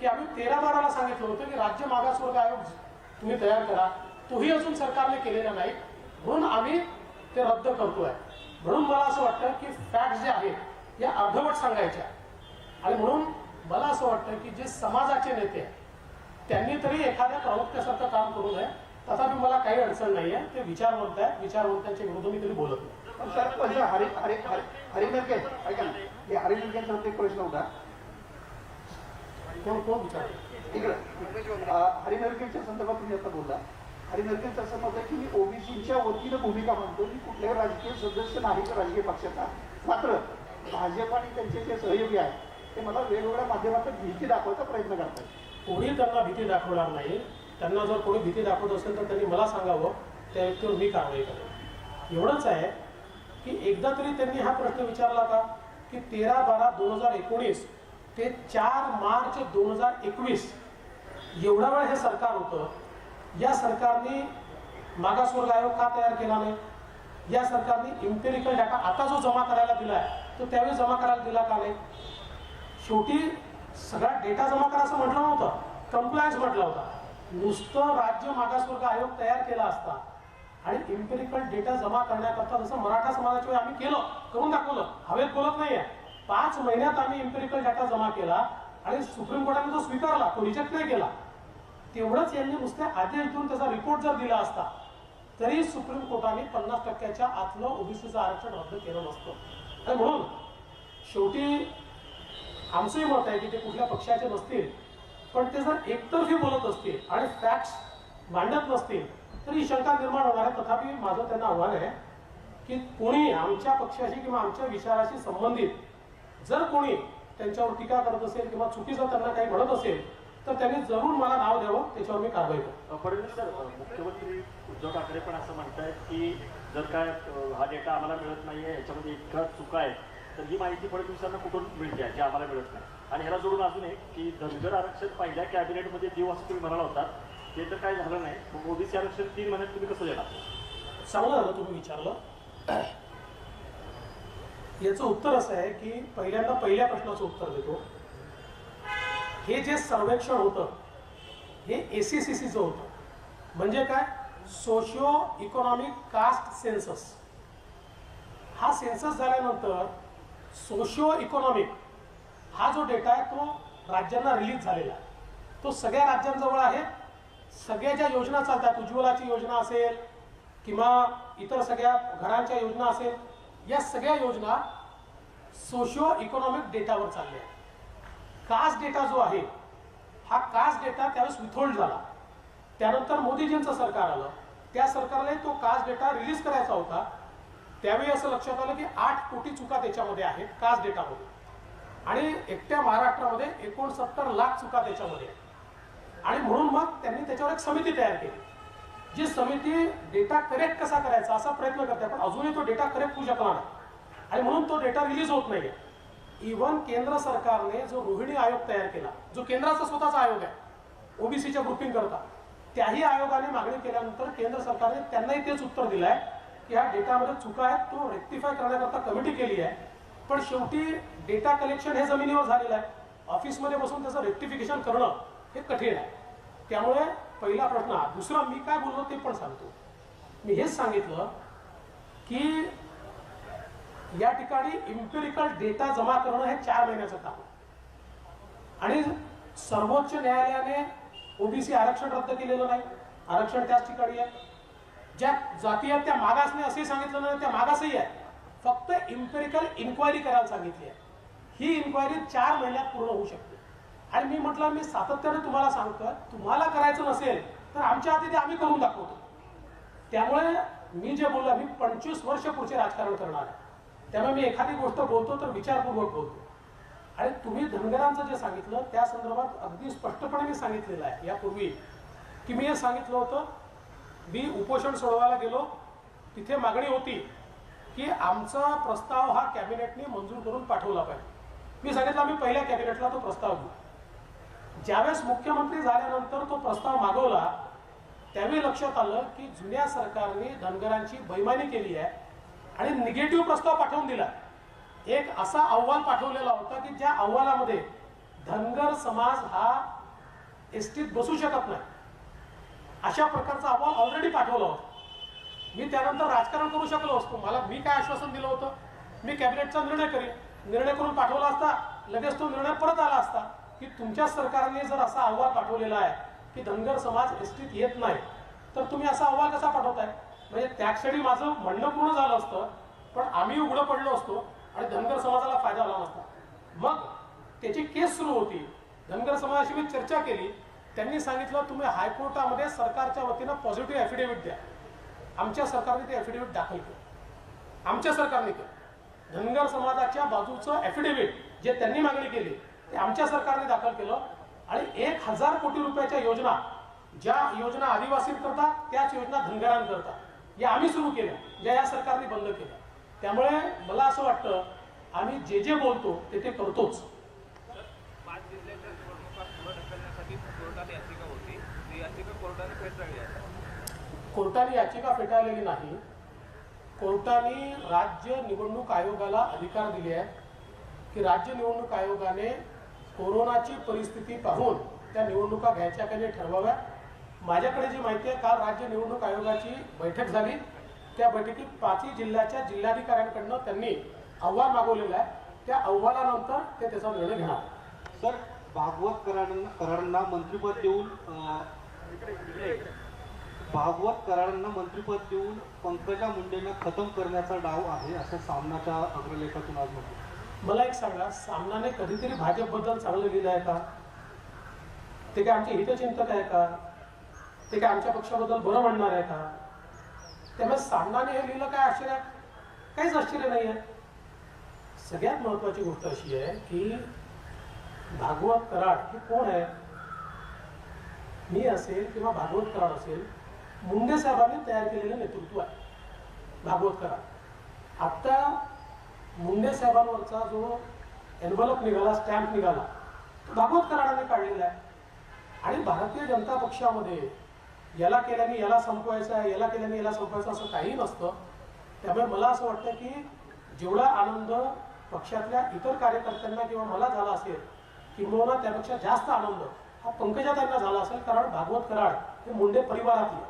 की आम्ही तेरा बाराला सांगितलं होतं की राज्य मागासवर्ग आयोग तुम्ही तयार करा. तोही अजून सरकारने केलेला नाही. म्हणून आम्ही ते रद्द करतोय. म्हणून मला असं वाटतं की फॅक्ट जे आहेत या अर्धवट सांगायच्या. आणि म्हणून मला असं वाटतं की जे समाजाचे नेते आहेत त्यांनी तरी एखाद्या प्रवक्त्यासारखं काम करू नये. तथापि मला काही अडचण नाही आहे ते विचारवंत आहेत. विचारवंतांच्या विरुद्ध मी तरी बोलत नाही. पण सर पण हरी हरी हरी ऐका ना. हे एक प्रश्न होता. कोण कोण हरिनरकेच्या संदर्भात तुम्ही आता बोलला. हरिनरकेचं असं मत आहे की मी ओबीसीच्या वतीनं भूमिका म्हणतो मी कुठल्याही राजकीय सदस्य नाही तर राजकीय पक्षाचा. मात्र भाजप आणि त्यांचे जे सहयोगी आहेत ते मला वेगवेगळ्या माध्यमातून भीती दाखवायचा प्रयत्न करतात कोणी त्यांना भीती दाखवणार नाही. त्यांना जर कोणी भीती दाखवत असेल तर त्यांनी मला सांगावं. त्या व्यक्तीवर मी कारवाई करेन. एवढंच आहे की एकदा तरी त्यांनी हा प्रश्न विचारला का की तेरा बारा दोन हजार एकोणीस ते चार मार्च दोन हजार एकवीस. एवढा वेळ हे सरकार होतं. या सरकारने मागासवर्ग आयोग का तयार केला नाही? या सरकारने इम्पेरिकल डाटा आता जो जमा करायला दिला आहे तो त्यावेळी जमा करायला दिला का नाही? शेवटी सगळा डेटा जमा करा असं म्हटलं नव्हतं. कम्प्लायन्स म्हटलं होता. नुसतं राज्य मागासवर्ग आयोग तयार केला असता आणि इम्पेरिकल डेटा जमा करण्याकरता जसं मराठा समाजाच्या वेळी आम्ही केलं करून दाखवलं. हवेत बोलत नाही आहे पाच महिन्यात आम्ही इम्पेरिकल डाटा जमा केला आणि सुप्रीम कोर्टाने तो स्वीकारला तो रिजेक्ट नाही केला. तेवढंच यांनी नुसते आदेश देऊन त्याचा रिपोर्ट जर दिला असता तरी सुप्रीम कोर्टाने पन्नास टक्क्याच्या आतलं ओबीसीचं आरक्षण रद्द केलं नसतं. आणि म्हणून शेवटी आमचंही मत आहे की ते कुठल्या पक्षाचे नसतील पण ते जर एकतर्फी बोलत असतील आणि फॅक्ट्स मांडत नसतील तर ही शंका निर्माण होणार आहे. तथापि माझं त्यांना आव्हान आहे की कोणी आमच्या पक्षाशी किंवा आमच्या विचाराशी संबंधित जर कोणी त्यांच्यावर टीका करत असेल किंवा चुकीचं त्यांना काही म्हणत असेल तर त्यांनी जरूर मला नाव द्यावं त्याच्यावर मी कारवाई करू फडणवीस सर मुख्यमंत्री उद्धव ठाकरे पण असं म्हणतायत की जर काय हा डेटा आम्हाला मिळत नाहीये याच्यामध्ये इतका चुका आहे तर ही माहिती फडणवीसांना कुठून मिळते जी आम्हाला मिळत नाही? आणि ह्याला जोडून अजून एक की धनगर आरक्षण पहिल्या कॅबिनेटमध्ये देऊ असं तुम्ही म्हणाला होता ते तर काय झालं नाही. मग ओबीसी आरक्षण तीन महिन्यात तुम्ही कसं देणार? चांगलं झालं तुम्ही विचारलं. याचं उत्तर असं आहे की पहिल्यांदा पहिल्या प्रश्नाचं उत्तर देतो. हे जे सर्वेक्षण होतं हे ए सी सी सीचं होतं. म्हणजे काय? सोशिओ इकॉनॉमिक कास्ट सेन्सस हा सेन्सस झाल्यानंतर सोशिओ इकॉनॉमिक हा जो डेटा आहे तो राज्यांना रिलीज झालेला तो सगळ्या राज्यांजवळ आहे. सगळ्या ज्या योजना चालतात उज्ज्वलाची योजना असेल किंवा इतर सगळ्या घरांच्या योजना असेल या सगळ्या योजना सोशिओ इकॉनॉमिक डेटावर चालल्या कास्ट डेटा जो आहे हा कास्ट डेटा त्यावेळेस विथोल्ड झाला. त्यानंतर मोदीजींचं सरकार आलं. त्या सरकारने तो कास्ट डेटा रिलीज करायचा होता. त्यावेळी असं लक्षात आलं की आठ कोटी चुका त्याच्यामध्ये आहेत कास्ट डेटामध्ये आणि एकट्या महाराष्ट्रामध्ये एकोणसत्तर लाख चुका त्याच्यामध्ये आणि म्हणून मग त्यांनी त्याच्यावर एक समिती तयार केली. जी समिती डेटा करेक्ट कसा करायचा असा प्रयत्न करते पण अजूनही तो डेटा करेक्ट होऊ शकला नाही. आणि म्हणून तो डेटा रिलीज होत नाहीये. इव्हन केंद्र सरकारने जो रोहिणी आयोग तयार केला जो केंद्राचा स्वतःचा आयोग आहे ओबीसीच्या ग्रुपिंग करता त्याही आयोगाने मागणी केल्यानंतर केंद्र सरकारने त्यांनाही तेच उत्तर दिलं आहे की ह्या डेटामध्ये चुका आहेत तो रेक्टिफाय करण्याकरता कमिटी केली आहे. पण शेवटी डेटा कलेक्शन हे जमिनीवर झालेलं आहे. ऑफिसमध्ये बसून त्याचं रेक्टिफिकेशन करणं हे कठीण आहे. त्यामुळे पहिला प्रश्न हा दुसरा मी काय बोललो ते पण सांगतो. मी हेच सांगितलं की या ठिकाणी इम्पेरिकल डेटा जमा करणं हे चार महिन्याचं काम आहे. आणि सर्वोच्च न्यायालयाने ओबीसी आरक्षण रद्द केलेलं नाही. आरक्षण त्याच ठिकाणी आहे. ज्या जाती आहेत त्या मागासने असे सांगितलं नाही त्या मागासही आहे फक्त इम्पेरिकल इन्क्वायरी करायला सांगितली आहे. ही इन्क्वायरी चार महिन्यात पूर्ण होऊ शकते. आणि मी म्हटलं मी सातत्याने तुम्हाला सांगतो तुम्हाला करायचं नसेल तर आमच्या हाती ते आम्ही करून दाखवतो. त्यामुळे मी जे बोललो मी पंचवीस वर्ष पुढचे राजकारण करणार आहे. त्यामुळे मी एखादी गोष्ट बोलतो तर विचारपूर्वक बोलतो. आणि तुम्ही धनगरांचं जे सांगितलं त्या संदर्भात अगदी स्पष्टपणे मी सांगितलेलं आहे. यापूर्वी की मी हे सांगितलं होतं मी उपोषण सोडवायला गेलो तिथे मागणी होती की आमचा प्रस्ताव हा कॅबिनेटने मंजूर करून पाठवला पाहिजे. मी सांगितलं आम्ही पहिल्या कॅबिनेटला तो प्रस्ताव घेऊ ज्यावेळेस मुख्यमंत्री झाल्यानंतर तो प्रस्ताव मागवला त्यावेळी लक्षात आलं की जुन्या सरकारने धनगरांची बैमानी केली आहे आणि निगेटिव्ह प्रस्ताव पाठवून दिला. एक असा अहवाल पाठवलेला होता की ज्या अहवालामध्ये धनगर समाज हा एस टीत बसू शकत नाही. अशा प्रकारचा अहवाल ऑलरेडी पाठवला होता. मी त्यानंतर राजकारण करू शकलो असतो. मला मी काय आश्वासन दिलं होतं? मी कॅबिनेटचा निर्णय करीन. निर्णय करून पाठवला असता लगेच तो निर्णय परत आला असता. तुमच्या सरकारने जर असा अहवाल पाठवलेला आहे की धनगर समाज एसटीत येत नाही तर तुम्ही असा अहवाल कसा पाठवताय? म्हणजे त्या क्षणी माझं म्हणणं पूर्ण झालं असतं पण आम्ही उघडं पडलो असतो आणि धनगर समाजाला फायदा झाला नसता. मग त्याची केस सुरू होती. धनगर समाजाशी मी चर्चा केली. त्यांनी सांगितलं तुम्ही हायकोर्टामध्ये सरकारच्या वतीनं पॉझिटिव्ह ॲफिडेव्हिट द्या. आमच्या सरकारने ते ॲफिडेव्हिट दाखल केलं. आमच्या सरकारने केलं. धनगर समाजाच्या बाजूचं ॲफिडेव्हिट जे त्यांनी मागणी केली ते आमच्या सरकारने दाखल केलं. आणि एक हजार कोटी रुपयाच्या योजना ज्या योजना आदिवासींकरता त्याच योजना धनगरांकरता या आम्ही सुरू केल्या ज्या या सरकारने बंद केल्या. त्यामुळे मला असं वाटतं आम्ही जे जे बोलतो ते ते करतोच. कोर्टाने याचिका फेटाळलेली नाही. कोर्टाने राज्य निवडणूक आयोगाला अधिकार दिले आहेत की राज्य निवडणूक आयोगाने कोरोनाची परिस्थिती पाहून त्या निवडणुका घ्यायच्या का ठरवाव्या? माझ्याकडे जी माहिती आहे काल राज्य निवडणूक आयोगाची बैठक झाली. त्या बैठकीत पाचही जिल्ह्याच्या जिल्हाधिकाऱ्यांकडनं त्यांनी अहवाल मागवलेला आहे. त्या अहवालानंतर ते त्याचा निर्णय घेणार. सर भागवत करारांना मंत्रिपद देऊन भागवत करारांना मंत्रिपद देऊन पंकजा मुंडेंना खतम करण्याचा डाव आहे असं सामनाच्या अग्रलेखातून आज म्हटलं. मला एक सांगा सामनाने कधीतरी भाजपबद्दल चांगलं लिहिलं आहे का? ते काय आमचे हितचिंतक आहे का? ते काय आमच्या पक्षाबद्दल बरं म्हणणार आहे का? त्यामुळे सामनाने हे लिहिलं काय आश्चर्य? काहीच आश्चर्य नाही आहे. सगळ्यात महत्वाची गोष्ट अशी आहे की भागवत कराड हे कोण आहे? मी असेल किंवा भागवत कराड असेल मुंडे साहेबांनी तयार केलेलं नेतृत्व आहे भागवत कराड. आता मुंडे साहेबांवरचा जो एन्व्हलप निघाला स्टॅम्प निघाला तो भागवत कराडाने काढलेला आहे. आणि भारतीय जनता पक्षामध्ये याला केल्याने याला संपवायचं आहे याला केल्याने याला संपवायचं असं काही नसतं. त्यामुळे मला असं वाटतं की जेवढा आनंद पक्षातल्या इतर कार्यकर्त्यांना किंवा मला झाला असेल किंबहुना त्यापेक्षा जास्त आनंद हा पंकजाताईंना झाला असेल कारण भागवत कराड हे मुंडे परिवारातले.